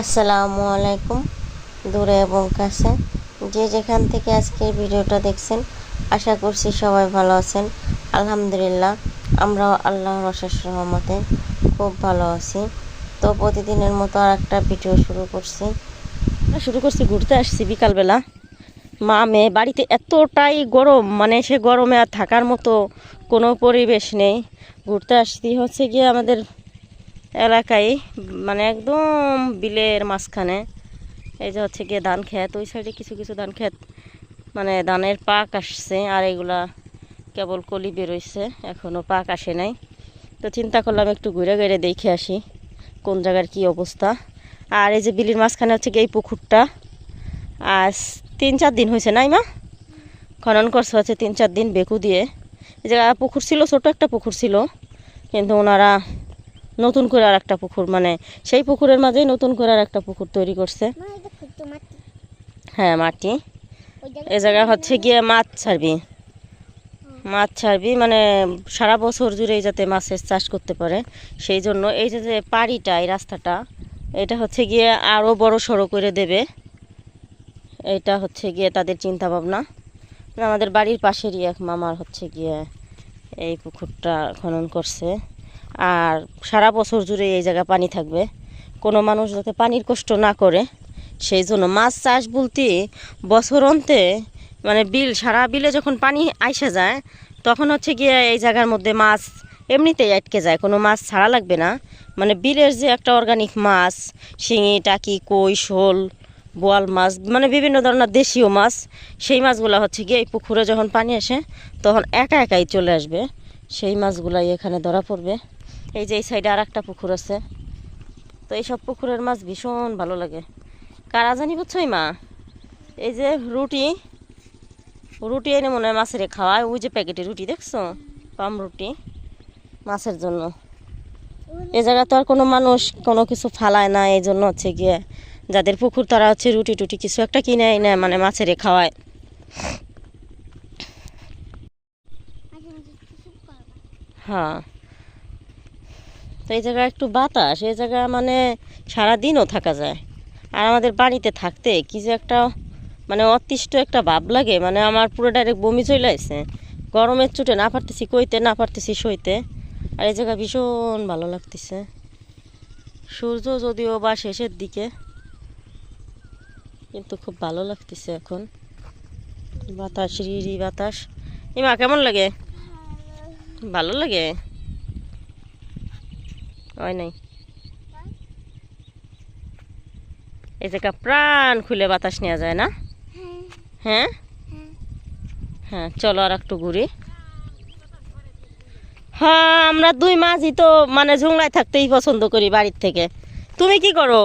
আসসালামু আলাইকুম, দূরে এবং কাছে। যে যেখান থেকে আজকের ভিডিওটা দেখছেন, আশা করছি সবাই ভালো আছেন। আলহামদুলিল্লাহ, আমরাও আল্লাহর অশেষ রহমতে খুব ভালো আছি। তো প্রতিদিনের মতো আর একটা ভিডিও শুরু করছি। শুরু করছি ঘুরতে আসছি বিকালবেলা। মা, মেয়ে, বাড়িতে এতটাই গরম মানে সে গরমে আর থাকার মতো কোনো পরিবেশ নেই। ঘুরতে আসছি হচ্ছে গিয়ে আমাদের এলাকায় মানে একদম বিলের মাঝখানে। এই যে হচ্ছে গিয়ে ধান ক্ষেত, ওই সাইডে কিছু কিছু ধান ক্ষেত মানে ধানের পাক আসছে, আর এগুলা কেবল কলি বেরোইছে এখনও পাক আসে নাই। তো চিন্তা করলাম একটু ঘুরে ঘুরে দেখে আসি, কোন জায়গার কি অবস্থা। আর এই যে বিলির মাঝখানে হচ্ছে গিয়ে এই পুকুরটা, আজ তিন চার দিন হয়েছে নাই মা? খনন করছে হচ্ছে তিন চার দিন বেকু দিয়ে। এই জায়গা পুকুর ছিল ছোট একটা পুকুর ছিল, কিন্তু ওনারা নতুন করে আর একটা পুকুর মানে সেই পুকুরের মাঝেই নতুন করে আর একটা পুকুর তৈরি করছে। হ্যাঁ মাটি। এ জায়গা হচ্ছে গিয়ে মাছ ছাড়বি। মাছ ছাড়বি মানে সারা বছর জুড়েই যাতে মাছের চাষ করতে পারে। সেই জন্য এই যে যে পাড়িটা এই রাস্তাটা এটা হচ্ছে গিয়ে আরও বড় সড়ো করে দেবে। এটা হচ্ছে গিয়ে তাদের চিন্তা ভাবনা আমাদের বাড়ির পাশেরই এক মামার হচ্ছে গিয়ে এই পুকুরটা খনন করছে। আর সারা বছর জুড়ে এই জায়গা পানি থাকবে। কোনো মানুষ যাতে পানির কষ্ট না করে, সেই জন্য মাছ চাষ বলতে বছর অন্তে মানে বিল, সারা বিলে যখন পানি আইসে যায়, তখন হচ্ছে গিয়ে এই জায়গার মধ্যে মাছ এমনিতেই আটকে যায়। কোনো মাছ ছাড়া লাগবে না। মানে বিলের যে একটা অর্গানিক মাছ, শিঙি, টাকি, কই, শোল, বোয়াল মাছ মানে বিভিন্ন ধরনের দেশীয় মাছ, সেই মাছগুলো হচ্ছে গিয়ে এই পুকুরে যখন পানি আসে, তখন একা একাই চলে আসবে। সেই মাছগুলাই এখানে ধরা পড়বে। এই যে এই সাইডে আর একটা পুকুর আছে। তো এইসব পুকুরের মাছ ভীষণ ভালো লাগে। কারা জানি বুঝছই মা এই যে রুটি রুটি এনে মনে হয় মাছের খাওয়ায়। ওই যে প্যাকেটে রুটি, দেখছ? পাম রুটি মাছের জন্য। এ জায়গা তো আর কোনো মানুষ কোনো কিছু ফালায় না। এই জন্য হচ্ছে গিয়ে যাদের পুকুর তারা হচ্ছে রুটি টুটি কিছু একটা কিনে এনে মানে মাছের খাওয়ায়। হ্যাঁ। তো এই জায়গায় একটু বাতাস, এই জায়গা মানে সারাদিনও থাকা যায়। আর আমাদের বাড়িতে থাকতে কি যে একটা মানে অতিষ্ঠ একটা ভাব লাগে মানে আমার পুরো ডাইরেক্ট বমি চলে আসছে। গরমের চুটে না পারতেছি কইতে, না পারতেছি সইতে। আর এই জায়গা ভীষণ ভালো লাগতেছে। সূর্য যদিও বা শেষের দিকে, কিন্তু খুব ভালো লাগতেছে এখন। বাতাস, রিরি বাতাস। ইমা কেমন লাগে? ভালো লাগে? হয় নাই? এই জায়গা প্রাণ খুলে বাতাস নেওয়া যায় না? হ্যাঁ? হ্যাঁ চলো আর একটু ঘুরি। হ্যাঁ আমরা দুই মাঝই তো মানে ঝুংলায় থাকতেই পছন্দ করি বাড়ির থেকে। তুমি কি করো?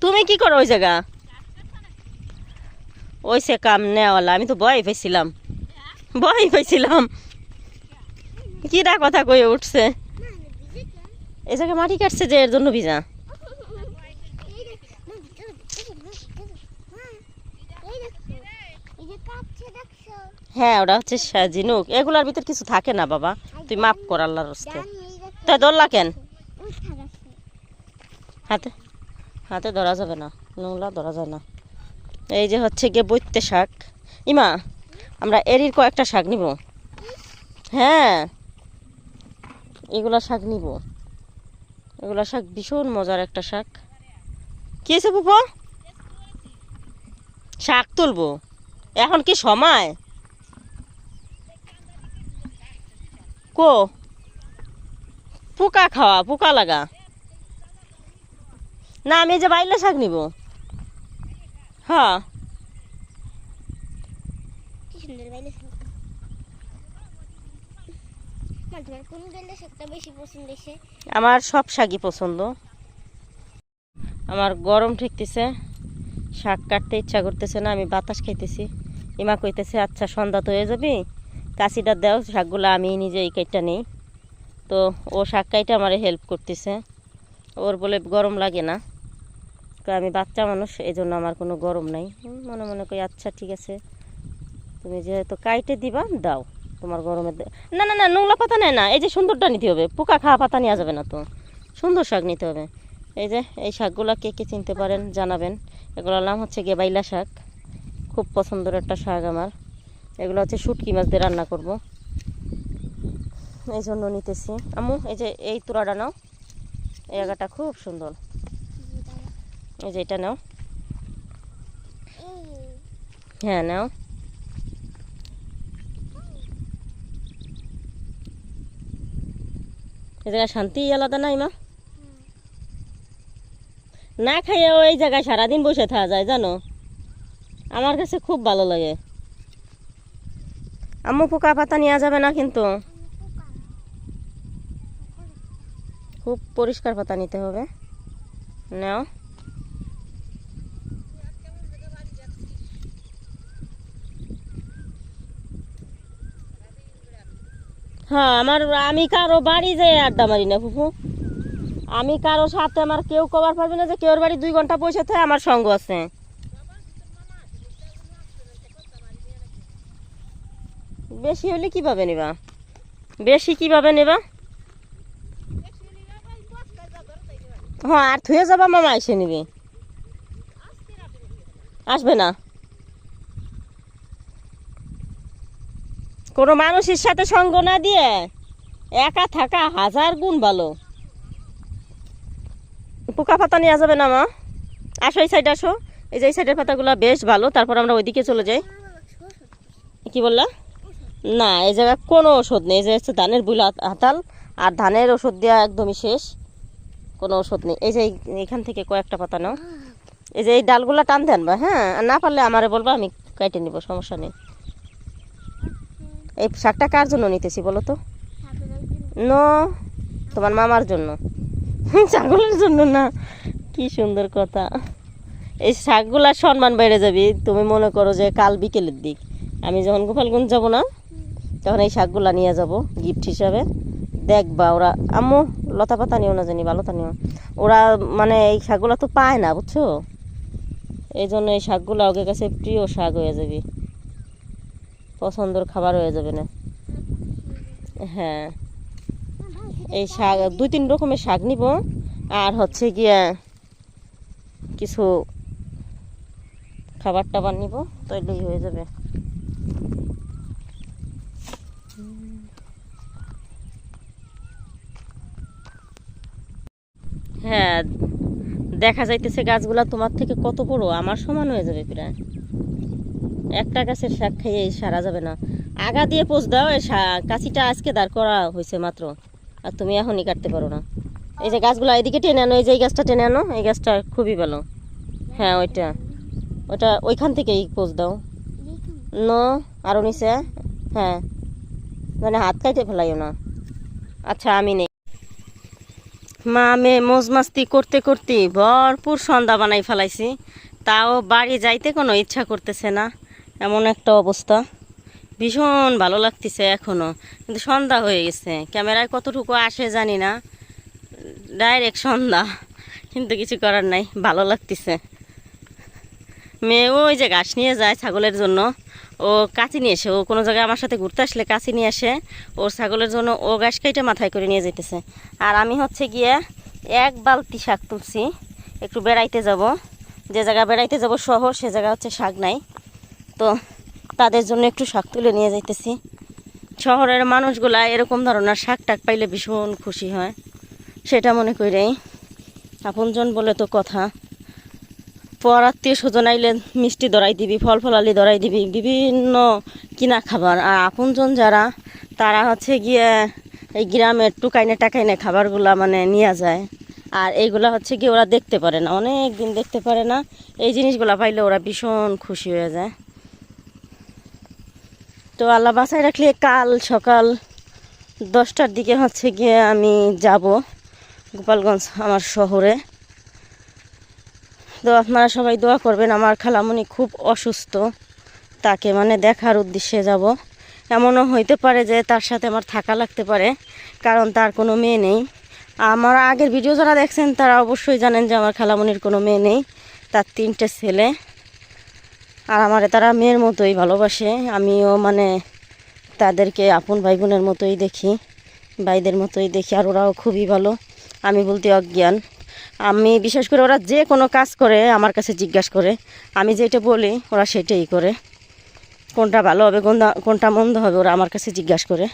তুমি কি করো ওই জায়গা? ওই সে কাম নেওয়ালা, আমি তো ভয় পেয়েছিলাম ভয় পেয়েছিলাম কিরা কথা কয়ে উঠছে? এই জায়গায় মাটি কাটছে যে, এর জন্য ভিজা। হ্যাঁ ওটা হচ্ছে ঝিনুক এগুলার ভিতর কিছু থাকে না, বাবা। তুই মাফ কর আল্লাহর হস্তে তাই ধরলা কেন? হাতে হাতে ধরা যাবে না। নোংলা ধরা যায় না। এই যে হচ্ছে গিয়ে বৈত্যে শাক। ইমা, আমরা এরির কয়েকটা শাক নিব। হ্যাঁ। এগুলা শাক নিব। এগুলা শাক ভীষণ মজার একটা শাক। কি আছে পুপো শাক তুলবো? এখন কি সময়? কো? পোকা খাওয়া, পোকা লাগা। না, আমি যে বাইলে শাক নিব। হ্যাঁ। আমার সব শাকই পছন্দ। আমার গরম ঠেকতেছে, শাক কাটতে ইচ্ছা করতেছে না, আমি বাতাস খাইতেছি। ইমা কইতেছে আচ্ছা সন্ধ্যা তো হয়ে যাবি, কাশিটা দাও, শাকগুলো আমি নিজেই কেটে নেই। তো ও শাক কাইটা আমার হেল্প করতেছে। ওর বলে গরম লাগে না। আমি বাচ্চা মানুষ এই জন্য আমার কোনো গরম নাই। মনে মনে করি আচ্ছা ঠিক আছে, তুমি যেহেতু কাইটে দিবা, দাও। তোমার গরমের দে- না না না নোংলা পাতা নেয় না। এই যে সুন্দরটা নিতে হবে। পোকা খাওয়া পাতা নেওয়া যাবে না তো। সুন্দর শাক নিতে হবে। এই যে এই শাকগুলো কে কে চিনতে পারেন জানাবেন। এগুলোর নাম হচ্ছে গেবাইলা শাক। খুব পছন্দের একটা শাক আমার। এগুলো হচ্ছে শুটকি মাছ দিয়ে রান্না করব। এই জন্য নিতেছি। আমু এই যে এই তুরাটা নাও। এই জায়গাটা খুব সুন্দর। এই যে এটা নাও। হ্যাঁ নাও। এই জায়গায় শান্তি আলাদা নাই, মা। না খাইয়ে ওই জায়গায় সারাদিন বসে থাকা যায়, জানো? আমার কাছে খুব ভালো লাগে। আম্মু পোকা পাতা নেওয়া যাবে না কিন্তু? খুব পরিষ্কার পাতা নিতে হবে। নাও। হ্যাঁ আমার, আমি কারও বাড়ি যাই আড্ডা মারি না, ফুফু। আমি কারও সাথে আমার কেউ কবার পারবে না যে কেউর বাড়ি দুই ঘণ্টা বসে থাকে, আমার সঙ্গ আছে। বেশি হলে কীভাবে নেবা? বেশি কীভাবে নেবা? হ্যাঁ আর থুয়ে যাবা, মামা এসে নিবি। আসবে না? কোনো মানুষের সাথে সঙ্গ না দিয়ে একা থাকা হাজার গুণ ভালো। পোকা পাতা নেওয়া যাবে না, মা? আসো এই সাইডে আসো। এই যে এই সাইডের পাতাগুলো বেশ ভালো, তারপর আমরা ওইদিকে চলে যাই। কি বললা? না, এই জায়গায় কোনো ওষুধ নেই, এই যে হচ্ছে ধানের বুল হাতাল আর ধানের ওষুধ দেওয়া একদমই শেষ। কোনো ওষুধ নেই। এই যে এখান থেকে কয়েকটা পাতা নাও। এই যে এই ডালগুলো টানতে আনবা হ্যাঁ? না পারলে আমারে বলবা, আমি কেটে নিব, সমস্যা নেই। এই শাকটা কার জন্য নিতেছি বলো তো? নো, তোমার মামার জন্য। ছাগলের জন্য না। কি সুন্দর কথা। এই শাকগুলার সম্মান বেড়ে যাবি। তুমি মনে করো যে কাল বিকেলের দিক। আমি যখন গোপালগঞ্জ যাব না, তখন এই শাকগুলা নিয়ে যাব গিফট হিসাবে। দেখবা ওরা, আম্মু, লতা পাতা নিও না জানি ভালো নিও। ওরা মানে এই শাকগুলা তো পায় না, বুঝছ? এই জন্য এই শাকগুলো ওকে কাছে প্রিয় শাক হয়ে যাবে। পছন্দের খাবার হয়ে যাবে না। হ্যাঁ। এই শাক, দুই তিন রকমের শাক নিব। আর হচ্ছে গিয়া কিছু খাবার টাবার নিব তৈলেই হয়ে যাবে। হ্যাঁ দেখা যাইতেছে গাছগুলা তোমার থেকে কত বড়? আমার সমান হয়ে যাবে প্রায়। একটা গাছের শাক খেয়ে সারা যাবে না। আগা দিয়ে পোষ দাও, এই কাঁচিটা আজকে দাঁড় করা হয়েছে মাত্র। আর তুমি এখনই কাটতে পারো না। এই যে গাছগুলো এদিকে টেনে আনো, এই যে এই গাছটা টেনে আনো, এই গাছটা খুবই ভালো। হ্যাঁ ওইটা। ওটা ওইখান থেকেই পোষ দাও। ন আরও নিচে। হ্যাঁ। মানে হাত কাইতে ফেলাইও না। আচ্ছা আমি নেই। মা মে মোজ মাস্তি করতে করতে ভরপুর সন্ধ্যা বানাই ফেলাইছি। তাও বাড়ি যাইতে কোনো ইচ্ছা করতেছে না। এমন একটা অবস্থা। ভীষণ ভালো লাগতেছে এখনও কিন্তু সন্ধ্যা হয়ে গেছে। ক্যামেরায় কতটুকু আসে জানি না। ডাইরেক্ট সন্ধ্যা। কিন্তু কিছু করার নাই। ভালো লাগতেছে। মেয়ে ওই যে ঘাস নিয়ে যায় ছাগলের জন্য। ও কাঁচি নিয়ে এসে ও কোনো জায়গায় আমার সাথে ঘুরতে আসলে কাঁচি নিয়ে আসে। ওর ছাগলের জন্য ও ঘাস কেটে মাথায় করে নিয়ে যেতেছে আর আমি হচ্ছে গিয়ে এক বালতি শাক তুলছি। একটু বেড়াইতে যাব। যে জায়গা বেড়াইতে যাব শহর, সে জায়গা হচ্ছে শাক নাই। তো তাদের জন্য একটু শাক তুলে নিয়ে যাইতেছি। শহরের মানুষগুলা এরকম ধরনের শাক টাক পাইলে ভীষণ খুশি হয়, সেটা মনে করেই আপনজন বলে তো কথা পর আত্মীয় স্বজন আইলে মিষ্টি দরাই দিবি, ফল ফলালি দরাই দিবি, বিভিন্ন কিনা খাবার। আর আপনজন যারা, তারা হচ্ছে গিয়ে এই গ্রামের টুকাইনে টাকাইনে খাবারগুলা মানে নিয়ে যায়। আর এইগুলা হচ্ছে কি ওরা দেখতে পারে না অনেক দিন দেখতে পারে না। এই জিনিসগুলা পাইলে ওরা ভীষণ খুশি হয়ে যায়। তো আল্লাহ বাসায় রাখলে কাল সকাল দশটার দিকে হচ্ছে গিয়ে আমি যাব গোপালগঞ্জ আমার শহরে। তো আপনারা সবাই দোয়া করবেন, আমার খালামণি খুব অসুস্থ, তাকে মানে দেখার উদ্দেশ্যে যাব। এমনও হইতে পারে যে তার সাথে আমার থাকা লাগতে পারে, কারণ তার কোনো মেয়ে নেই। আমার আগের ভিডিও যারা দেখছেন, তারা অবশ্যই জানেন যে আমার খালামণির কোনো মেয়ে নেই, তার তিনটে ছেলে। আর আমার তারা মেয়ের মতোই ভালোবাসে। আমিও মানে তাদেরকে আপন ভাই বোনের মতোই দেখি, ভাইদের মতোই দেখি, আর ওরাও খুবই ভালো। আমি বলতে অজ্ঞান। আমি বিশেষ করে ওরা যে কোনো কাজ করে, আমার কাছে জিজ্ঞাসা করে। আমি যেটা বলি, ওরা সেটাই করে। কোনটা ভালো হবে, কোনটা কোনটা মন্দ হবে, ওরা আমার কাছে জিজ্ঞাসা করে।